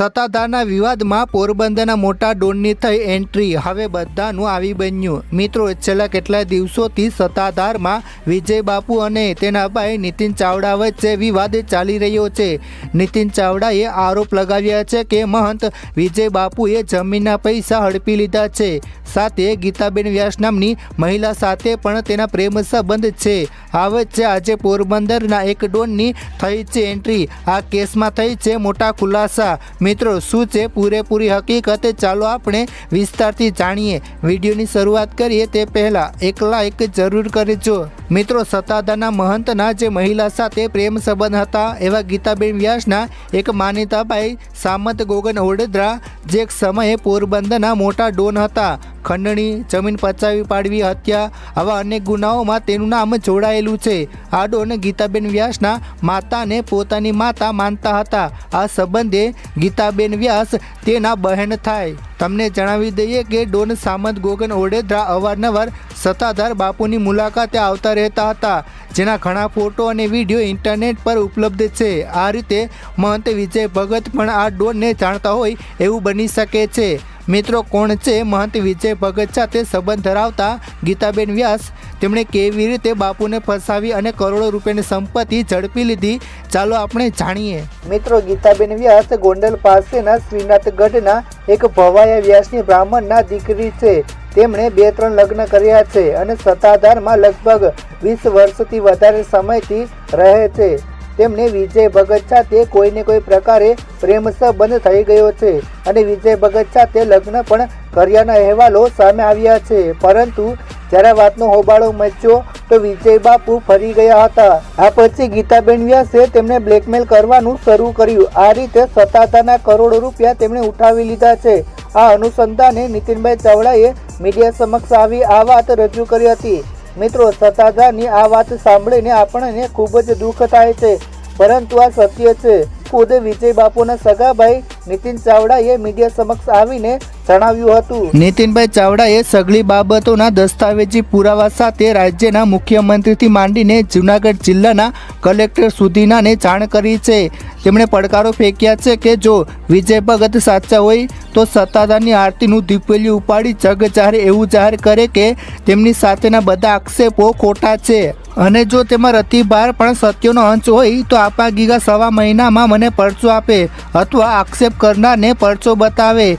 સત્તાધારના વિવાદમાં પોરબંદરના મોટા ડોનની થઈ એન્ટ્રી. હવે બધાનું આવી બન્યું. મિત્રો, છેલ્લા કેટલાય દિવસોથી સત્તાધારમાં વિજય બાપુ અને તેના ભાઈ નીતિન ચાવડા વચ્ચે વિવાદ ચાલી રહ્યો છે. નીતિન ચાવડાએ આરોપ લગાવ્યા છે કે મહંત વિજય બાપુએ જમીનના પૈસા હડપી લીધા છે. સાથે ગીતાબેન વ્યાસ નામની મહિલા સાથે પણ તેના પ્રેમ સંબંધ છે. આ વચ્ચે આજે પોરબંદરના એક ડોનની થઈ છે એન્ટ્રી. આ કેસમાં થઈ છે મોટા ખુલાસા. મિત્રો, શું છે પૂરેપૂરી હકીકત? ચાલો આપણે વિસ્તારથી જાણીએ. વિડીયોની શરૂઆત કરીએ તે પહેલાં એક લાઈક જરૂર કરજો. મિત્રો સત્તાધારના મહંતના જે મહિલા સાથે પ્રેમ સંબંધ હતા, એવા ગીતાબેન વ્યાસના એક માનીતાભાઈ સામંત ગોગન ઓડેદરા જે એક સમયે પોરબંદરના મોટા ડોન હતા. ખંડણી, જમીન પચાવી પાડવી, હત્યા આવા અનેક ગુનાઓમાં તેનું નામ જોડાયેલું છે. આ ડોન ગીતાબેન વ્યાસના માતાને પોતાની માતા માનતા હતા. આ સંબંધે ગીતાબેન વ્યાસ તેના બહેન થાય. તમને જણાવી દઈએ કે ડોન સામંત ગોગન ઓડેદરા અવારનવાર સત્તાધાર બાપુની મુલાકાતે આવતા રહેતા હતા, જેના ઘણા ફોટો અને વીડિયો ઇન્ટરનેટ પર ઉપલબ્ધ છે. આ રીતે મહંત વિજય ભગત પણ આ ડોનને જાણતા હોય એવું બની શકે છે. મિત્રો, કોણ છે મહંત વિજય ભગત સાથે સંબંધ ધરાવતા ગીતાબેન વ્યાસ? તેમણે કેવી રીતે બાપુને ફસાવી અને કરોડો રૂપિયાની સંપત્તિ ઝડપી લીધી? ચાલો આપણે જાણીએ. મિત્રો, ગીતાબેન વ્યાસ ગોંડલ પાસેના શ્રીનાથગઢના એક ભવાયા વ્યાસની બ્રાહ્મણના દીકરી છે. તેમણે બે ત્રણ લગ્ન કર્યા છે અને સત્તાધારમાં લગભગ વીસ વર્ષથી વધારે સમયથી રહે છે. તેમને વિજય ભગત સાથે કોઈને કોઈ પ્રકારે પ્રેમ સંબંધ થઈ ગયો છે. અને વિજય ભગત સાથે લગ્ન પણ કર્યાના અહેવાલો સામે આવ્યા છે. પરંતુ જ્યારે વાતનો હોબાળો મચ્યો, તો વિજય બાપુ ફરી ગયા હતા. આ પછી ગીતાબેન વ્યાસે તેમને બ્લેકમેલ કરવાનું શરૂ કર્યું. આ રીતે સત્તાધારના કરોડો રૂપિયા તેમણે ઉઠાવી લીધા છે. આ અનુસંધાને નીતિનભાઈ ચાવડાએ મીડિયા સમક્ષ આવી આ વાત રજૂ કરી હતી. મિત્રો સત્તાધારની આ વાત સાંભળીને આપણને ખૂબ જ દુઃખ થાય છે. પરંતુ આ સત્ય છે. ખુદ વિજય બાપુના સગાભાઈ નીતિન ચાવડાએ મીડિયા સમક્ષ આવીને જણાવ્યું હતું. નીતિનભાઈ ચાવડાએ સગળી બાબતોના દસ્તાવેજી પુરાવા સાથે રાજ્યના મુખ્યમંત્રીથી માંડીને જૂનાગઢ જિલ્લાના કલેક્ટર સુધીનાને જાણ કરી છે. તેમણે પડકારો ફેંક્યા છે કે જો વિજય ભગત સાચા હોય તો સત્તાધારની આરતીનું દીપેલી ઉપાડી જગ જાહેર એવું જાહેર કરે કે તેમની સાથેના બધા આક્ષેપો ખોટા છે. અને જો તેમાં રતિભાર પણ સત્યનો અંશ હોય, તો આપા ગીગા સવા મહિનામાં મને પરચો આપે અથવા આક્ષેપ કરનારને પરચો બતાવે.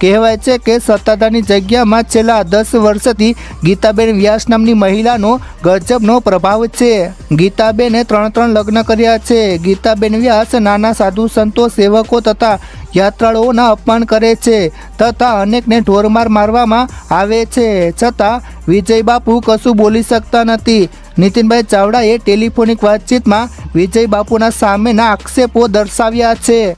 કહેવાય છે કે સત્તાધારની જગ્યામાં છેલ્લા દસ વર્ષથી ગીતાબેન વ્યાસ નામની મહિલાનો ગજબનો પ્રભાવ છે. ગીતાબેને ત્રણ ત્રણ લગ્ન કર્યા છે. ગીતાબેન વ્યાસ નાના સાધુ સંતો, સેવકો તથા યાત્રાળુઓના અપમાન કરે છે, તથા અનેકને ઢોરમાર મારવામાં આવે છે. છતાં વિજય બાપુ કશું બોલી શકતા નથી. નીતિનભાઈ ચાવડાએ ટેલિફોનિક વાતચીતમાં વિજય બાપુના સામેના આક્ષેપો દર્શાવ્યા છે.